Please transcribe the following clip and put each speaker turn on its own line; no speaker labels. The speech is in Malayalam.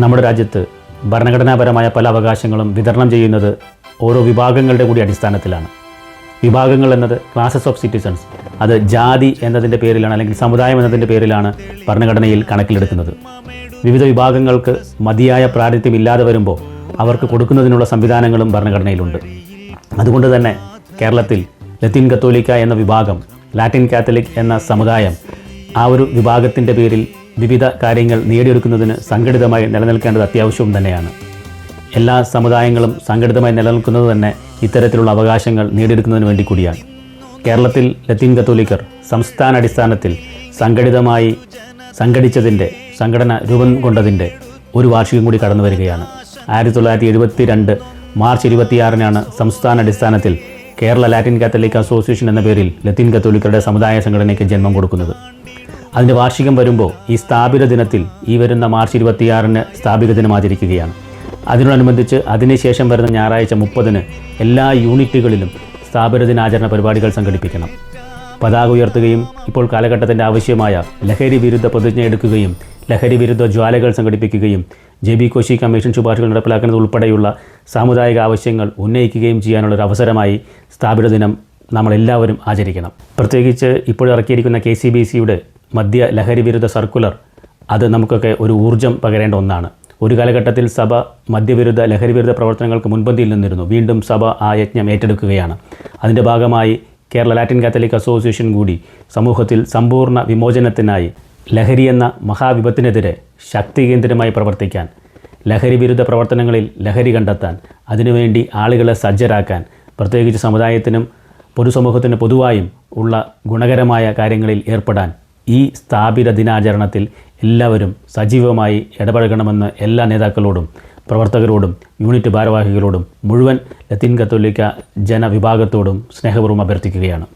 നമ്മുടെ രാജ്യത്ത് ഭരണഘടനാപരമായ പല അവകാശങ്ങളും വിതരണം ചെയ്യുന്നത് ഓരോ വിഭാഗങ്ങളുടെ കൂടി അടിസ്ഥാനത്തിലാണ്. വിഭാഗങ്ങൾ എന്നത് ക്ലാസസ് ഓഫ് സിറ്റിസൺസ് അത് ജാതി എന്നതിന്റെ പേരിലാണ് അല്ലെങ്കിൽ സമുദായം എന്നതിന്റെ പേരിലാണ് ഭരണഘടനയിൽ കണക്കിലെടുക്കുന്നത്. വിവിധ വിഭാഗങ്ങൾക്ക് മതിയായ പ്രാതിനിധ്യം ഇല്ലാതെ വരുമ്പോൾ അവർക്ക് കൊടുക്കുന്നതിനുള്ള സംവിധാനങ്ങളും ഭരണഘടനയിലുണ്ട്. അതുകൊണ്ട് തന്നെ കേരളത്തിൽ ലത്തീൻ കത്തോലിക്ക എന്ന വിഭാഗം ലാറ്റിൻ കാത്തലിക് എന്ന സമുദായം ആ ഒരു വിഭാഗത്തിന്റെ പേരിൽ വിവിധ കാര്യങ്ങൾ നേടിയെടുക്കുന്നതിന് സംഘടിതമായി നിലനിൽക്കേണ്ടത് അത്യാവശ്യവും തന്നെയാണ്. എല്ലാ സമുദായങ്ങളും സംഘടിതമായി നിലനിൽക്കുന്നത് തന്നെ ഇത്തരത്തിലുള്ള അവകാശങ്ങൾ നേടിയെടുക്കുന്നതിന് വേണ്ടി കൂടിയാണ്. കേരളത്തിൽ ലത്തീൻ കത്തോലിക്കർ സംസ്ഥാന അടിസ്ഥാനത്തിൽ സംഘടിതമായി സംഘടിച്ചതിന്റെ സംഘടന രൂപം കൊണ്ടതിന്റെ ഒരു വാർഷികം കൂടി കടന്നു വരികയാണ്. ആയിരത്തി തൊള്ളായിരത്തി എഴുപത്തി രണ്ട് മാർച്ച് ഇരുപത്തിയാറിനാണ് സംസ്ഥാന അടിസ്ഥാനത്തിൽ കേരള ലാറ്റിൻ കാത്തലിക് അസോസിയേഷൻ എന്ന പേരിൽ ലത്തീൻ കത്തോലിക്കരുടെ സമുദായ സംഘടനയ്ക്ക് ജന്മം കൊടുക്കുന്നത്. അതിന്റെ വാർഷികം വരുമ്പോൾ ഈ സ്ഥാപിത ദിനത്തിൽ ഈ വരുന്ന മാർച്ച് ഇരുപത്തിയാറിന് സ്ഥാപിത ദിനം ആചരിക്കുകയാണ് അതിനോടനുബന്ധിച്ച് അതിനുശേഷം വരുന്ന ഞായറാഴ്ച മുപ്പതിന് എല്ലാ യൂണിറ്റുകളിലും സ്ഥാപിത ദിനാചരണ പരിപാടികൾ സംഘടിപ്പിക്കണം. പതാക ഉയർത്തുകയും ഇപ്പോൾ കാലഘട്ടത്തിന്റെ ആവശ്യമായ ലഹരി വിരുദ്ധ പ്രതിജ്ഞ എടുക്കുകയും ലഹരി വിരുദ്ധ ജ്വാലകൾ സംഘടിപ്പിക്കുകയും ജെ ബി കോശി കമ്മീഷൻ ശുപാർശകൾ നടപ്പിലാക്കുന്നത് ഉൾപ്പെടെയുള്ള സാമുദായിക ആവശ്യങ്ങൾ ഉന്നയിക്കുകയും ചെയ്യാനുള്ള ഒരു അവസരമായി സ്ഥാപിത ദിനം നമ്മളെല്ലാവരും ആചരിക്കണം. പ്രത്യേകിച്ച് ഇപ്പോൾ ഇറക്കിയിരിക്കുന്ന കെ സി ബി സിയുടെ മദ്യ ലഹരി വിരുദ്ധ സർക്കുലർ അത് നമുക്കൊക്കെ ഒരു ഊർജം പകരേണ്ട ഒന്നാണ്. ഒരു കാലഘട്ടത്തിൽ സഭ മദ്യവിരുദ്ധ ലഹരി വിരുദ്ധ പ്രവർത്തനങ്ങൾക്ക് മുൻപന്തിയിൽ നിന്നിരുന്നു. വീണ്ടും സഭ ആ യജ്ഞം ഏറ്റെടുക്കുകയാണ്. അതിന്റെ ഭാഗമായി കേരള ലാറ്റിൻ കാത്തലിക് അസോസിയേഷൻ കൂടി സമൂഹത്തിൽ സമ്പൂർണ വിമോചനത്തിനായി ലഹരി എന്ന മഹാവിപത്തിനെതിരെ ശക്തി കേന്ദ്രമായി പ്രവർത്തിക്കാൻ ലഹരി വിരുദ്ധ പ്രവർത്തനങ്ങളിൽ ലഹരി കണ്ടെത്താൻ അതിനുവേണ്ടി ആളുകളെ സജ്ജരാക്കാൻ പ്രത്യേകിച്ച് സമുദായത്തിനും പൊതുസമൂഹത്തിന് പൊതുവായും ഉള്ള ഗുണകരമായ കാര്യങ്ങളിൽ ഏർപ്പെടാൻ ഈ സ്ഥാപിത ദിനാചരണത്തിൽ എല്ലാവരും സജീവമായി ഇടപഴകണമെന്ന് എല്ലാ നേതാക്കളോടും പ്രവർത്തകരോടും യൂണിറ്റ് ഭാരവാഹികളോടും മുഴുവൻ ലത്തീൻ കത്തോലിക്ക ജനവിഭാഗത്തോടും സ്നേഹപൂർവം അഭ്യർത്ഥിക്കുകയാണ്.